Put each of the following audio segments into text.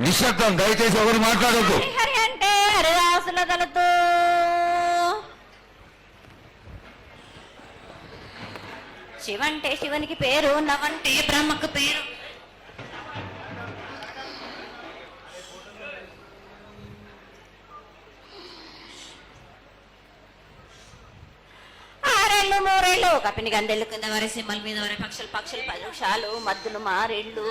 నిశ్శబ్దం దయచేసి ఎవరు మాట్లాడద్దు. హరి అంటే హరిదాసుల తలతో. శివంటే శివునికి పేరు నవంటే బ్రహ్మకు పేరు. ఆరేళ్ళు మూరేళ్ళు కపిని గందెళ్ళు కింద వరే సింహల మీద వరే పక్షులు పక్షులు పలుషాలు మద్దులు మారేళ్ళు.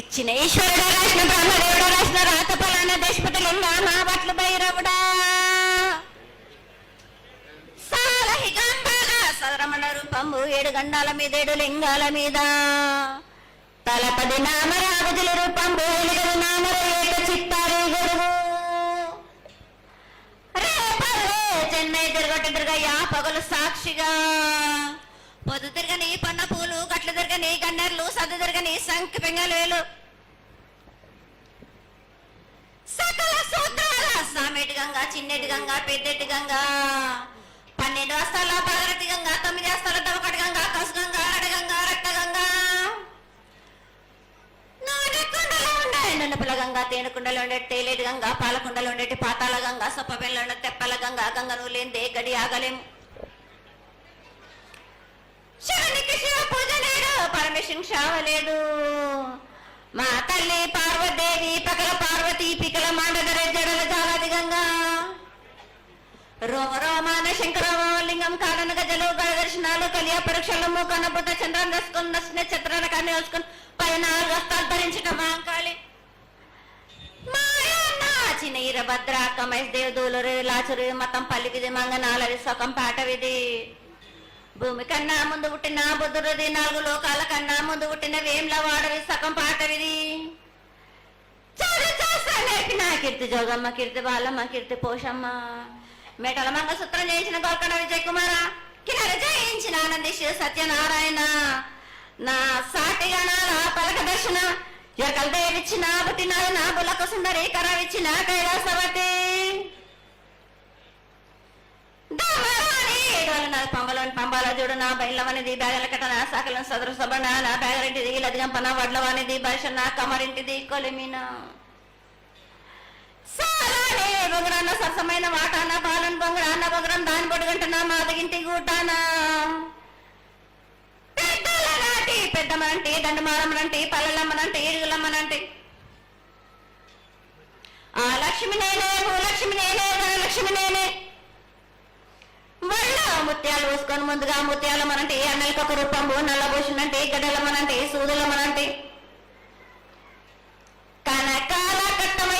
ఇచ్చిన ఈశ్వరుడు రాసిన బ్రహ్మదేవుడు రాసిన రాత ఫలాన దేశపతిలింగా నా బట్లు భైరవుడా. సాలహి గంధాల సరమణ రూపము ఏడు గండాల మీద ఏడు లింగాల మీద. తలపది నామరాగుజుల రూపం ఎలుగడు నామర ఏక చిత్త రేపల్లే చెన్నై తిరగయ్యా పగలు సాక్షిగా. పొద్దు తిరగని పన్న పూలు గట్లు తిరగని కన్నెర్లు సద్దు తిరగని సంఖ్య పెంగలేలు సకల సూత్రాల సామెటి గంగా చిన్నటి గంగా పెద్దటి గంగా. పన్నెండు వస్తాల పదరటి గంగా తొమ్మిది వస్తాల దవకటి గంగా కసు నాగకుండలో ఉండే తేనుకుండలో ఉండే తేలేటి గంగ పాలకుండలో ఉండేటి పాతాల గంగ సొప్పబెల్లో ఉండే తెప్పల గంగా గంగ నువ్వు లేనిదే గడి ఆగలేము శివునికి శివ పూజ లేడు పరమేశ్వరుని లేడు. మా తల్లి పార్వదేవి పకల పార్వతి పికల మాండదర జడల జాలాది గంగా. రోమ రోమాన శంకరమో లింగం కాడన గజలు గడ దర్శనాలు కలియ పరీక్షలు మూకన బుద్ధ చంద్రం దసుకుని నచ్చిన చిత్రాల కానీ వేసుకుని పైన వస్తాలు ధరించట మాంకాళి మాయన్న చిన్న ఈరభద్ర కమేష్ దేవదూలు లాచురు మతం పల్లికిది మంగనాలరి సొకం పాటవిది భూమి కన్నా ముందు పుట్టిన బుద్ధుడిది నాలుగు లోకాల కన్నా ముందు పుట్టిన వేమ్ల వాడవి సగం పాటవిది నా కీర్తి జోగమ్మ కీర్తి బాలమ్మ కీర్తి పోషమ్మ మేటల మంగసూత్రం చేయించిన గోల్కొండ విజయ్ కుమార కిన్నర జయించిన ఆనంది శివ సత్యనారాయణ నా సాటి గణాల పలక దర్శన ఎకల దేవిచ్చిన పుట్టిన నా బులక సుందరి కరవిచ్చిన కైలాసవతి పంబలోని పంబాల చూడు నా బయలవనిది బ్యాగల కట నా సకలం సదరు సబణ నా బ్యాగరింటిది లదిగంపన వడ్లవనిది భాష నా కమరింటిది కొలిమిన సారానే బొంగరాన్న సరసమైన వాటాన పాలన బొంగరాన్న బొంగరం దాని పొడుగంట నా మాదగింటి గూటానా పెద్దమ్మనంటే దండమారమ్మనంటే పల్లెలమ్మనంటే ఏడుగులమ్మనంటే ఆ లక్ష్మి నేనే భూలక్ష్మి నేనే ధనలక్ష్మి నేనే. వల్ల ముత్యాలు పోసుకొని ముందుగా ముత్యాలమ్మనంటే అన్నలకి ఒక రూపము నల్లభూషణంటే గడలమ్మనంటే సూదులమ్మనంటే. కనకాల కట్టమై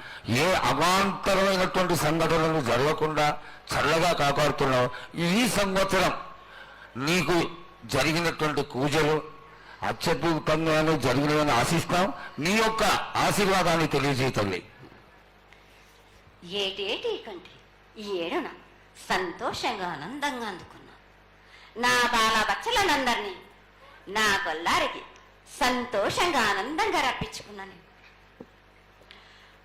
ఏ అవాంతరమైనటువంటి సంఘటనలు జరగకుండా చల్లగా కాపాడుతున్నావు? ఈ సంవత్సరం నీకు జరిగినటువంటి పూజలు అత్యద్భుతంగానే జరిగినవని ఆశిస్తాం. నీ యొక్క ఆశీర్వాదాన్ని తెలియజేయతండి ఏటేటి కంటే? ఈ ఏడున సంతోషంగా ఆనందంగా అందుకున్నా నా బాల బచ్చలనందరినీ నా కొల్లారికి సంతోషంగా ఆనందంగా రప్పించుకున్నాను.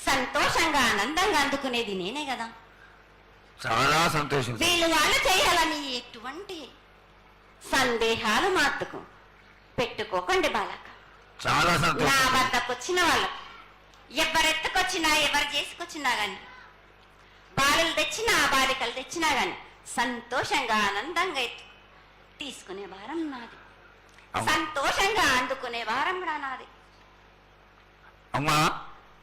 సంతోషంగా ఆనందంగా అందుకునేది నేనే కదా. చాలా సంతోషం వీళ్ళు వాళ్ళు చేయాలని ఎటువంటి సందేహాలు మాత్రకు పెట్టుకోకండి బాలక. చాలా నా సంతోషం వద్దకు వచ్చిన వాళ్ళు ఎవరెత్తుకొచ్చినా ఎవరు చేసుకొచ్చినా గాని బాలలు తెచ్చినా బాలికలు తెచ్చినా గాని సంతోషంగా ఆనందంగా తీసుకునే వారం నాది. సంతోషంగా అందుకునే వారం కూడా నాది. అమ్మా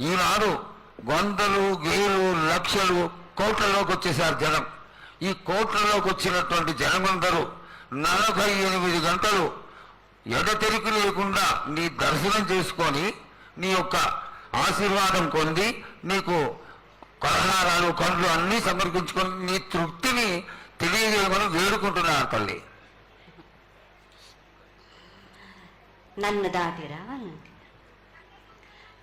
ఈనాడు వందలు వేలు లక్షలు కోట్లలోకి వచ్చేసారు జనం. ఈ కోట్లలోకి వచ్చినటువంటి జనమందరూ నలభై ఎనిమిది గంటలు ఎడతెరికి లేకుండా నీ దర్శనం చేసుకొని నీ యొక్క ఆశీర్వాదం పొంది నీకు కొలహారాలు కండ్లు అన్నీ సమర్పించుకొని నీ తృప్తిని తెలియజేయమని వేడుకుంటున్నారు తల్లి. నన్ను దాటి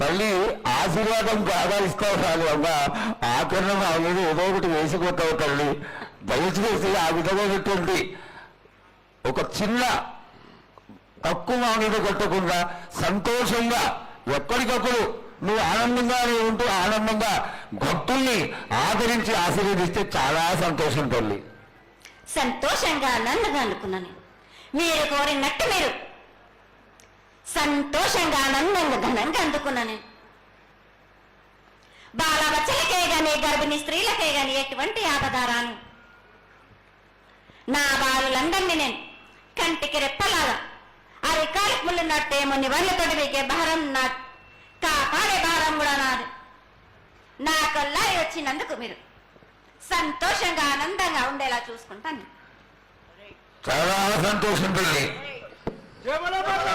తల్లి ఆశీర్వాదం బాగా ఇస్తావు కాదు అమ్మ ఆకరణం అనేది ఏదో ఒకటి వేసుకుంటావు తల్లి. దయచేసి ఆ విధమైనటువంటి ఒక చిన్న తక్కువ మా మీద కొట్టకుండా సంతోషంగా ఎప్పటికప్పుడు నువ్వు ఆనందంగానే ఉంటూ ఆనందంగా భక్తుల్ని ఆదరించి ఆశీర్వదిస్తే చాలా సంతోషం తల్లి. సంతోషంగా ఆనందంగా అనుకున్నాను. మీరు కోరినట్టు మీరు సంతోషంగా ఆనందంగా ఘనంగా అందుకున్నాను నేను. బాలవచ్చలకే గాని గర్భిణీ స్త్రీలకే గాని ఎటువంటి ఆపదారాను నా బాలులందరినీ నేను కంటికి రెప్పలాగా అరికాలి ముళ్ళు నట్టేమో నివర్లతోటి వీకే భారం నా కాపాడే భారం కూడా నాది. నా కొల్లారి వచ్చినందుకు మీరు సంతోషంగా ఆనందంగా ఉండేలా చూసుకుంటాను. చాలా సంతోషం తల్లి. బలో బలో